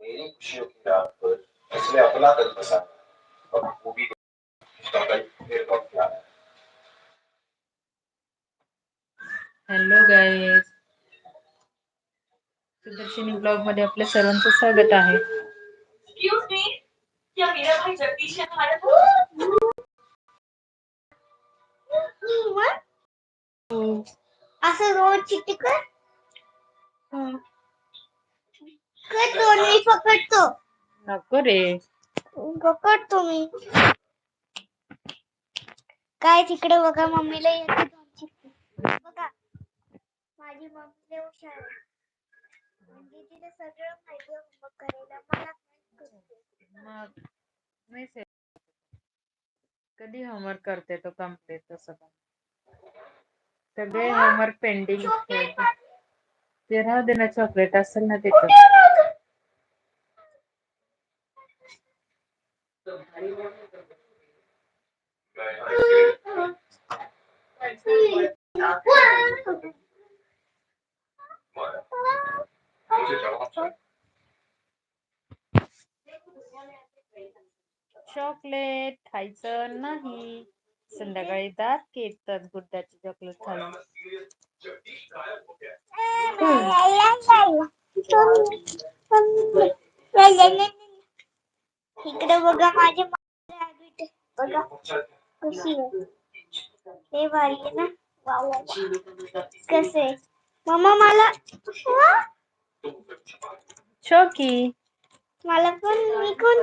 मेरी खुशियों की रात पर अपना दिल और वो भी हॅलो गाईज सुदर्शिनी ब्लॉग मध्ये आपल्या सर्वांचं स्वागत आहे. असं रोज चिट्टी कर कर दोन मी पकडतो. नको रे. पकडतो मी. काय तिकडे बघा मम्मीला येते दोन चिट्टी बघा माझी मम्मी हुशार आहे म्हणजे तिला सगळं माहिती आहे करायला. मला मग नाही से- कधी होमवर्क करते तो कंप्लीट तसं पण सगळे होमवर्क पेंडिंग ते राहू दे ना चॉकलेट असेल ना तिथं मुझे खायचं नाही. संध्याकाळी दात किडतात गुड्डाची चॉकलेट खाल्लं इकडे बघा माझे बघा कशी आहे. हे भारी आहे ना. कसे? मम्मा मला चॉकी मला पण मी कोण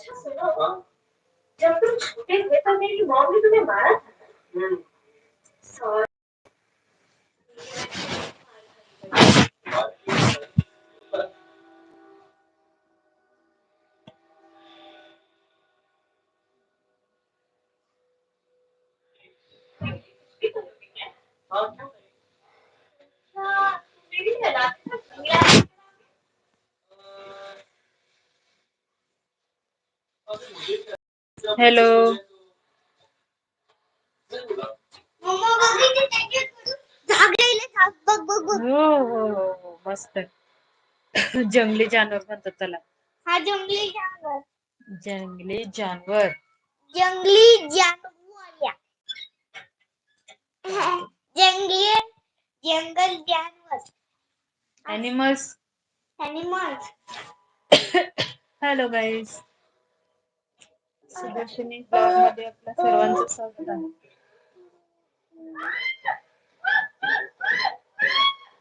अच्छा सुनो जब तुम छोटे थे तो मेरी मॉम ने तुम्हें मारा था। सॉरी बघ हो हो हो हो मस्त जंगली जानवर म्हणतात त्याला हा जंगली जानवर। जंगली जानवर। जंगली जानवर। जंगली जंगल जानवर animals animals hello guys Sudarshani blog मध्ये आपल्या सर्वांचं स्वागत आहे.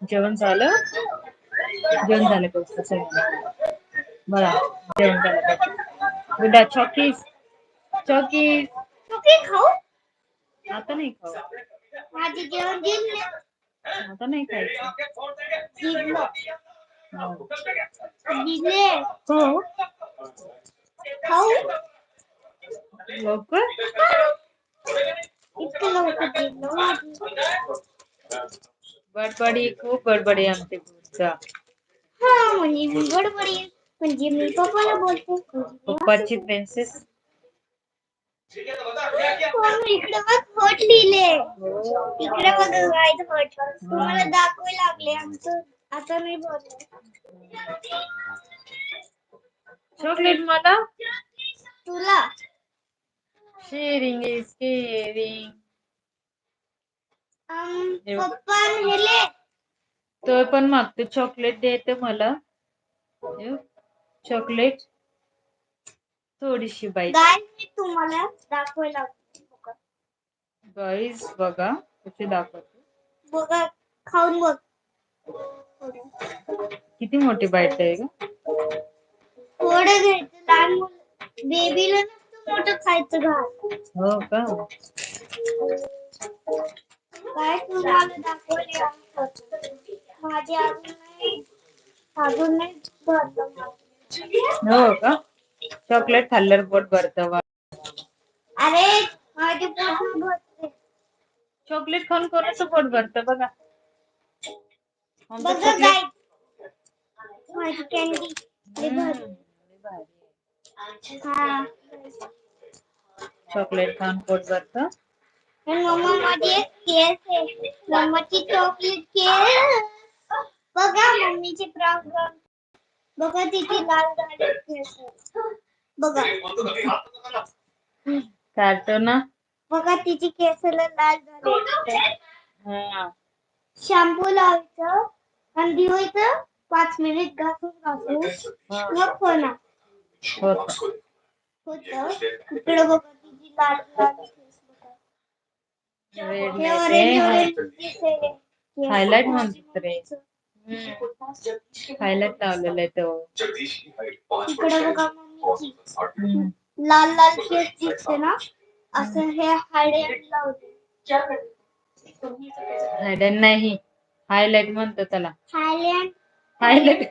जेवण झालं? जेवण झालं का उसचं बघा जेवण झालं गुड्डा चॉकीज. चॉकीज. चोकी खाऊ? आता नाही खाऊ. माझे जेवण जिंकले आता नाही खायचं. जिंकले हो. खाऊ? लवकर इतकं बडबडी खूप बडबडी आमच्या घरचा हा म्हणजे मी बडबडी आहे. म्हणजे मी बोलते पप्पाची प्रिन्सेस हो, इकडे बघ हट लिहिले इकडे बघ गाईड हट तुम्हाला दाखवाय लागले आमचं आता नाही बोलत चॉकलेट मला तुला शेअरिंग इज केअरिंग तो पण मागतो चॉकलेट देते मला. चॉकलेट थोडीशी बाई. तुम्हाला दाखवायला. गाईज बघा. कशी दाखवते. बघा खाऊन बघ. किती मोठी बाईट आहे ग. थोडं घ्यायचं लहान बेबीला मोठं खायचं घास हो का? काय तुम्हाला दाखवले माझी अजून नाही अजून नाही भरलं हो का? चॉकलेट खाल्ल्यावर पोट भरतं वा अरे माझी पूर्ण भरते चॉकलेट खाऊन कोणाचं पोट भरतं बघा। बघा काय माझी कॅन्डी भारी. चॉकलेट खाऊन पोट भरतं आणि मम्मा माझी एक केस आहे मम्माची चॉकलेट केस बघा मम्मीची ब्राऊन ब्राऊन बघा तिची लाल झाली केस बघा काढतो ना? बघा तिची केसला लाल झाली हा। शॅम्पू लावायचं आणि दिवायचं पाच मिनिट घासून घासून हा. मग फोना हायलाइट म्हणतात रे हायलाइट लावलेलं आहे तो. है. लाल लाल केस दिसते ना? असं हे हायलाइट लावते हायलाइट नाही. हायलाइट म्हणतो त्याला. हायलाइट हायलाइट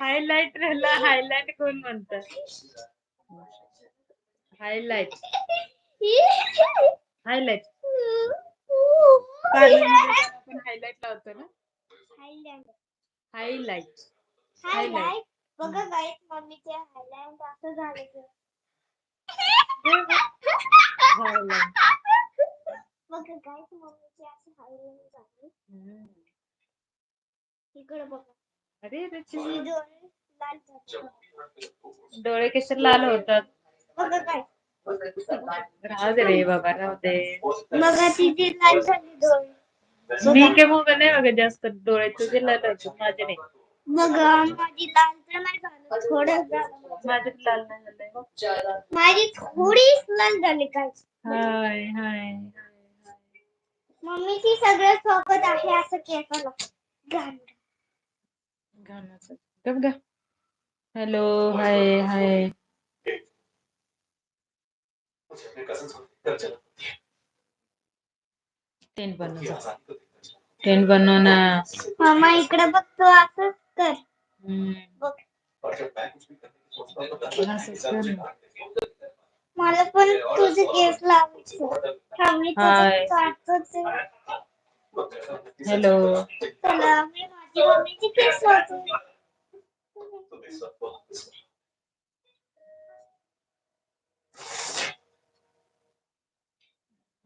हायलाइट राहिला हायलाइट कोण म्हणतात हायलाइट हायलाइट आपण हायलाइट लावतो ना? हायलाइट हायलाइट बघा गाईस मम्मीचे हायलाइट असं झालं हायलाइट बघा गाईस मम्मीचे असं हायलाइट झाले इकडे बघा अरे ही डोळे लाल झाले डोळे कसे लाल होतात बघा काय राहू दे रे बाबा राहू दे तिची लाल झाली डोळे मी काय मग नाही बघा जास्त डोळे तुझे लाल होते माझे नाही बघा माझी लाल तर नाही झालं थोडं झालं माझे लाल नाही झालंय माझी थोडी लाल झाली काय हाय हाय मम्मीची सगळं सोबत आहे असं घाण गाण्याचं. गप गा. Hello hi hi. टेंट बनव टेंट बनव ना मामा इकडे बघतो असंच कर. हम्म. बघ. और जब मला पण तुझे केस लावायचे. हॅलो. मी केस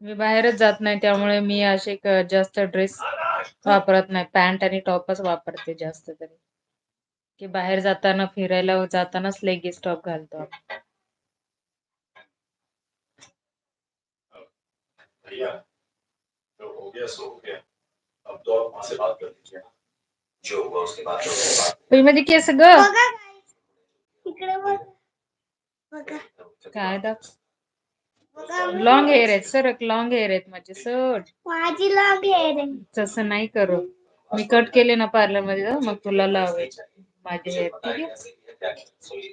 बाहेरच जात नाही त्यामुळे मी असे जास्त ड्रेस वापरत नाही. पॅन्ट आणि टॉपच वापरते जास्त तरी. की बाहेर जाताना फिरायला जातानाच लेगीस टॉप घालतो आपण. भैया जो हो गया सो हो गया। अब तो आप माँ से बात कर लीजिए ना। जो हुआ उसके बाद तो उसके बाद बाई, माझी केस ग बघा guys. इकडे बघ। बघा काय दाख बघा मी- लॉंग हेअर आहेत सरक लॉंग हेअर आहेत माझे सर माझी लांब हेअर आहे. तसं नाही करू. मी कट केले ना पार्लरमध्ये मग तुला लावायचे माझे हेअर ठीक आहे?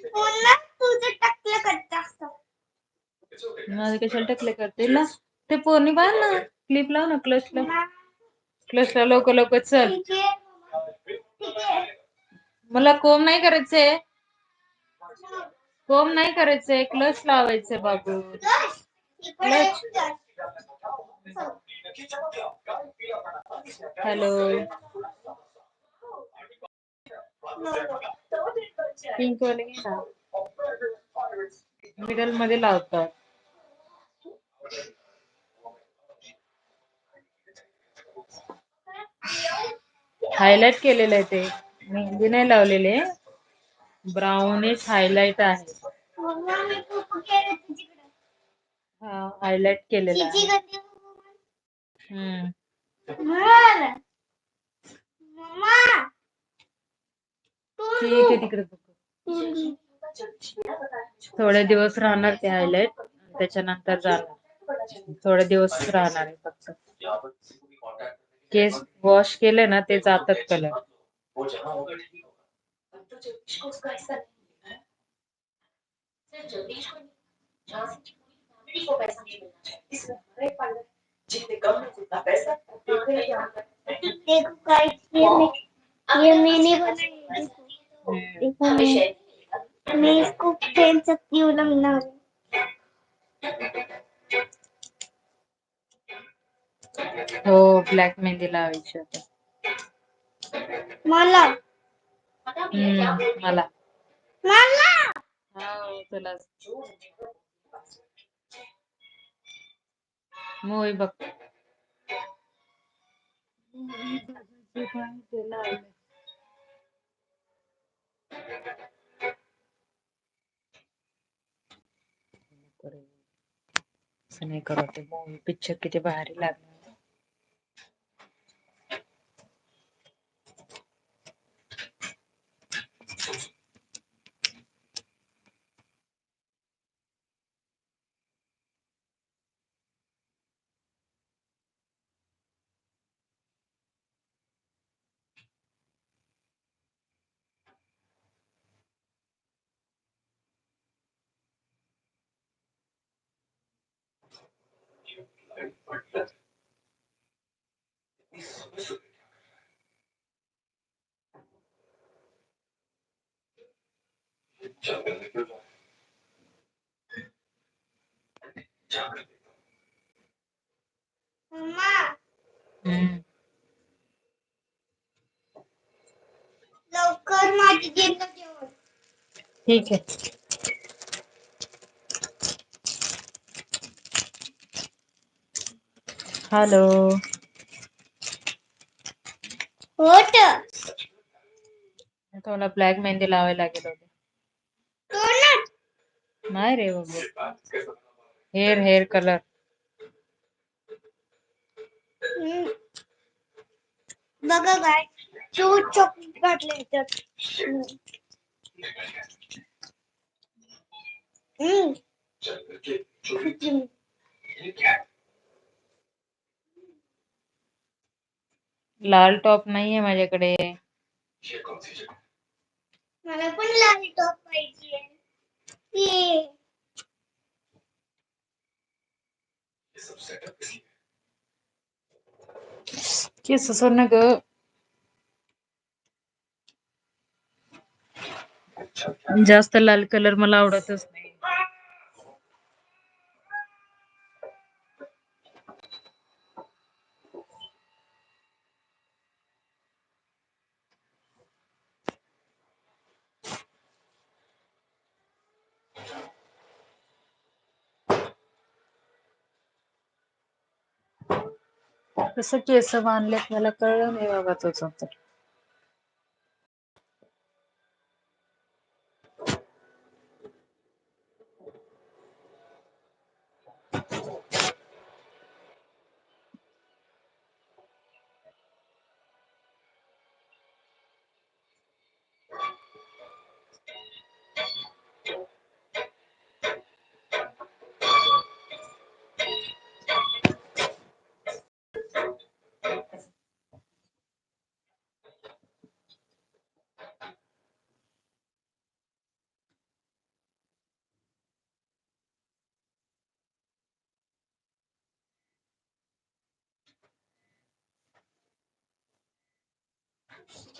पुन्हा तुझं टकलं करत असतं माझे कशाला टकले करते? ला ते पोरणी बांध ना क्लिप लाव ना क्लचला क्लचला लवकर लवकर चल. मला कोम नाही करायचंय. कोम नाही करायचंय. क्लच लावायचंय बाबू. Clutch hello. पिंक मिडलमध्ये लावतात. हायलाइट केलेलं आहे ते. मेहंदी नाही लावलेले ब्राउनिश हायलाइट आहे. हा हायलाइट केलेलं आहे. हम्म. ठीक आहे तिकडे थोडे दिवस राहणार ते हायलाइट. त्याच्यानंतर जाणार. थोडे दिवस राहणार आहे फक्त. किसी वॉश केले ना ते जातात कलर तो मिलना है? फ़ायदा है ये मैं मैंने इसको पहन सकती हूँ लंबा हो ब्लॅक मेहंदी लावायची होती. मला. मला. तुला. मूवी बघ. नाही करत पिक्चर किती भारी लागणार. लवकर माझी जेवण जेवण ठीक आहे हॅलो। होत तुम्हाला ब्लॅक मेहंदी लागेल होती तोंडात नाही रे बाबू। Hair hair colour. हम्म. बघा काय चूट चॉकलेट घातले त्यात हम्म. हम्म. जंगल के चोरी हम्म. ये क्या है? लाल टॉप माझ्याकडे. कौन सी जगह? मला पण लाल टॉप पाहिजे. केस ग अच्छा जास्त लाल कलर मला आवडतच नाही. कसं केस बांधलेत मला कळलं नाही बाबा तुझं तर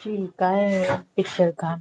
ठीक आहे. पिक्चर का